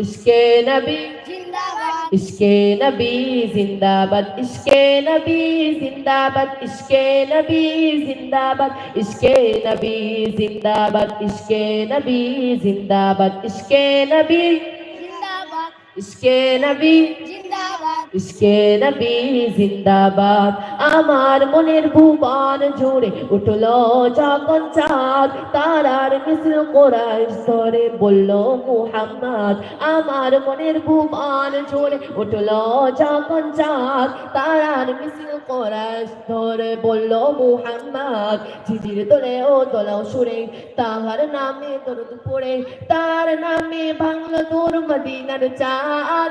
इसके नबी जिंदाबाद इसके नबी जिंदाबाद इसके नबी जिंदाबाद इसके नबी जिंदाबाद इसके नबी जिंदाबाद इसके नबी जिंदाबाद इसके नबी जिंदाबाद इसके नबी আমার মনের ভুবন জুড়ে উঠল যখন চাঁদ। তারার মিছিল কোরআন স্তরে বলল, মুহাম্মদ, আমার মনের ভুবন জুড়ে উঠল যখন চাঁদ। তারার মুহাম্মদ, ঝিঝির তোলে ও দোলাও সুরে, তাহার নামে দরদ পড়ে, তার নামে ভাঙল তোর মদিনার চাঁদ।